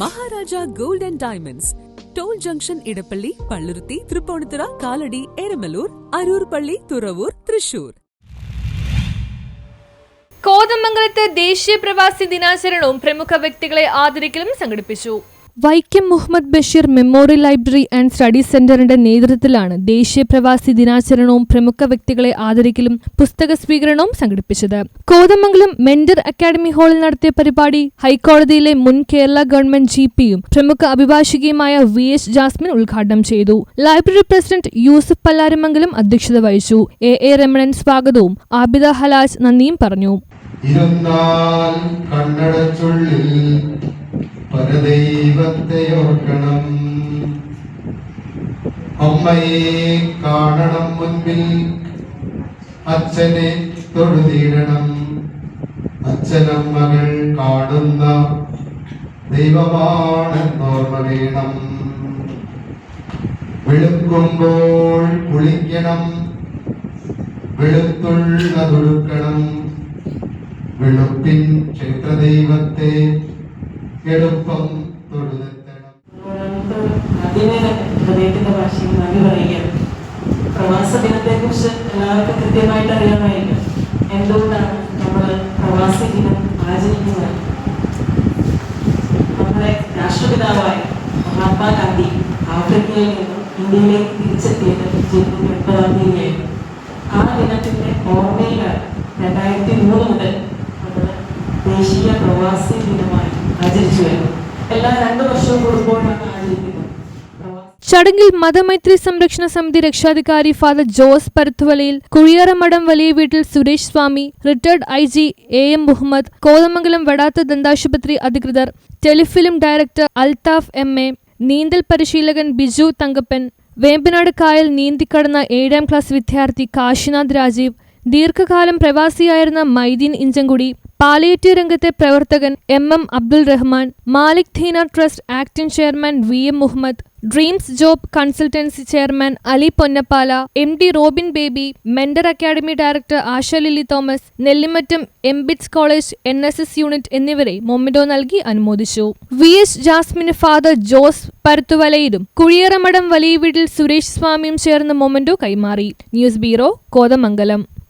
Maharaja gold and diamonds. Toll junction Edappally Palluruthy Tripunithura Kalady Eramalloor Aroor Palli Thuravoor Thrissur. കോതമംഗലത്ത് ദേശീയ പ്രവാസി ദിനാചരണവും പ്രമുഖ വ്യക്തികളെ ആദരിക്കലും സംഘടിപ്പിച്ചു. Vaikom Muhammad Basheer memorial library and study സെന്ററിന്റെ നേതൃത്വത്തിലാണ് ദേശീയ പ്രവാസി ദിനാചരണവും പ്രമുഖ വ്യക്തികളെ ആദരിക്കലും പുസ്തക സ്വീകരണവും സംഘടിപ്പിച്ചത്. കോതമംഗലം മെന്റർ അക്കാദമി ഹാളിൽ നടത്തിയ പരിപാടി ഹൈക്കോടതിയിലെ മുൻ കേരള ഗവൺമെന്റ് ജി പിയും പ്രമുഖ അഭിഭാഷകയുമായ വി എസ് ജാസ്മിൻ ഉദ്ഘാടനം ചെയ്തു. ലൈബ്രറി പ്രസിഡന്റ് യൂസഫ് പല്ലാരമംഗലം അധ്യക്ഷത വഹിച്ചു. എ എ രമണൻ സ്വാഗതവും. ആബിദ ഹലാജ് നന്ദിയും പറഞ്ഞു. ഇരുന്നാൽ പരദൈവത്തെ ഓർക്കണം. അമ്മയെ കാണണം മുൻപിൽ. അച്ഛനെ തൊഴുതിയിടണം അച്ഛനമ്മകൾ കാണുന്ന ദൈവമാണെന്നോർമ്മ വേണം വെളുക്കുമ്പോൾ കുളിക്കണം. വെളുത്തുള്ളതൊടുക്കണം. വെളുപ്പിൻ ക്ഷേത്രദൈവത്തെ എളുപ്പം തന്നെ ഹൃദയത്തിന്റെ ഭാഷയിൽ നന്ദി പറയുകയാണ്. പ്രവാസ ദിനത്തെ കുറിച്ച് എല്ലാവർക്കും കൃത്യമായിട്ട് അറിയാമായിരിക്കും എന്തുകൊണ്ടാണ് നമ്മൾ പ്രവാസി ദിനം ആചരിക്കുന്നത്? നമ്മുടെ രാഷ്ട്രപിതാവായ മഹാത്മാഗാന്ധി ആഫ്രിക്കയിൽ നിന്നും ഇന്ത്യയിലേക്ക് തിരിച്ചെത്തിയത് ജനുവരി ഒൻപതാം തീയതിയായിരുന്നു. ആ ദിനത്തിന്റെ ഓർമ്മയിലാണ് രണ്ടായിരത്തി മൂന്ന് മുതൽ നമ്മൾ ദേശീയ പ്രവാസി ദിനമായി ആചരിച്ചു എല്ലാ രണ്ടു കൂടുമ്പോഴാണ് ആചരിക്കുന്നത്. ചടങ്ങിൽ മതമൈത്രി സംരക്ഷണ സമിതി രക്ഷാധികാരി ഫാദർ ജോസ് പരത്തുവലയിൽ കുഴിയറമഠം വലിയ വീട്ടിൽ Suresh Swami retired I G A M Muhammad Kothamangalam വടാത്ത ദന്താശുപത്രി അധികൃതർ telefilm director Althaf M A നീന്തൽ പരിശീലകൻ ബിജു തങ്കപ്പൻ വേമ്പനാട് കായൽ നീന്തിക്കടന്ന ഏഴാം ക്ലാസ് വിദ്യാർത്ഥി കാശിനാഥ് രാജീവ് ദീർഘകാലം പ്രവാസിയായിരുന്ന മൈദീൻ ഇഞ്ചൻകുടി പാലിയേറ്റീവ് രംഗത്തെ പ്രവർത്തകൻ M M Abdul Rahman Malik Dheena trust acting chairman V M Muhammad dreams job consultancy chairman Ali Ponnappala M D Robin Baby mentor academy director Asha Lilly Thomas Nellimattam MBITS college N S S unit എന്നിവരെ memento നൽകി അനുമോദിച്ചു. V S ജാസ്മിന് father Jose പരുത്തുവലയിലും കുഴിയറമഠം വലിയ വീട്ടിൽ സുരേഷ് സ്വാമിയും ചേർന്ന് memento കൈമാറി. News bureau Kothamangalam.